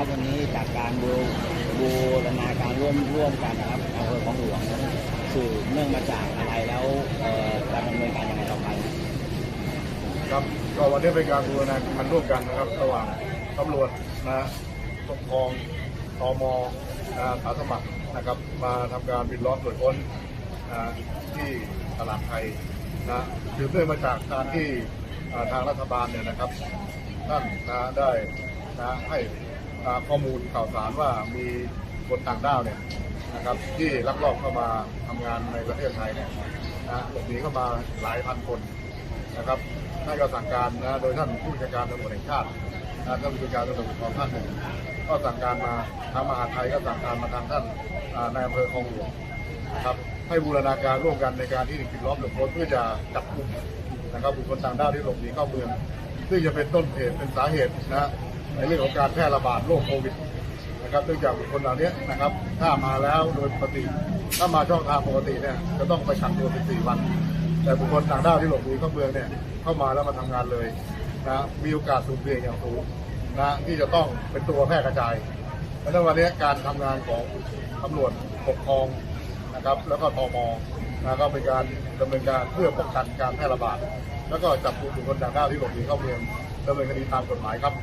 ครับ วันนี้จากการบูบูรณาการร่วมร่วมกันนะครับอำเภอของหลวงสื่อเนื่องมาจากอะไรแล้วจะดำเนินการยังไงต่อไปครับก็วันนี้เป็นการบูรณาการร่วมกันนะครับ ระหว่างตำรวจนะปกครองตมอาสาสมัครนะครับ มาทำการปิดล้อมตรวจค้นที่ตลาดไทยนะสืบเนื่องมาจากการที่ทางรัฐบาลเนี่ยนะครับท่านนะได้นะให้ ข้อมูลข่าวสารว่ามีคนต่างด้าวเนี่ยนะครับที่ลักลอบเข้ามาทำงานในประเทศไทยเนี่ยนะหลบหนีเข้ามาหลายพันคนนะครับท่านก็สั่งการนะโดยท่านผู้บัญชาการตำรวจแห่งชาตินะท่านผู้บัญชาการตำรวจของท่านหนึ่งก็สั่งการมาทางมหาไทยก็สั่งการมาทางท่านนายอำเภอคลองหลวงนะครับให้บูรณาการร่วมกันในการที่ปิดล้อมตรวจค้นเพื่อจะจับกลุ่มนะครับบุคคลต่างด้าวที่หลบหนีเข้าเมือง ซึ่งจะเป็นต้นเหตุเป็นสาเหตุนะ ในเรื่องของการแพร่ระบาดโรคโควิดนะครับเนื่องจากบุคคลเหล่านี้นะครับ ถ้ามาแล้วโดยปกติ ถ้ามาช่องทางปกติเนี่ยจะต้องไปกักตัว14วัน แต่บุคคลต่างด้าวที่หลบหนีเข้าเมืองเนี่ยเข้ามาแล้วมาทำงานเลยนะมีโอกาสสุ่มเสี่ยงอย่างสูงนะที่จะต้องเป็นตัวแพร่กระจายเพราะฉะนั้นวันนี้การทำงานของตำรวจปกครองนะครับ แล้วก็ทมนะก็เป็นการดำเนินการเพื่อป้องกันการแพร่ระบาด แล้วก็จับกลุ่มบุคคลต่างด้าวที่หลบหนีเข้าเมืองดำเนินคดีตามกฎหมายครับ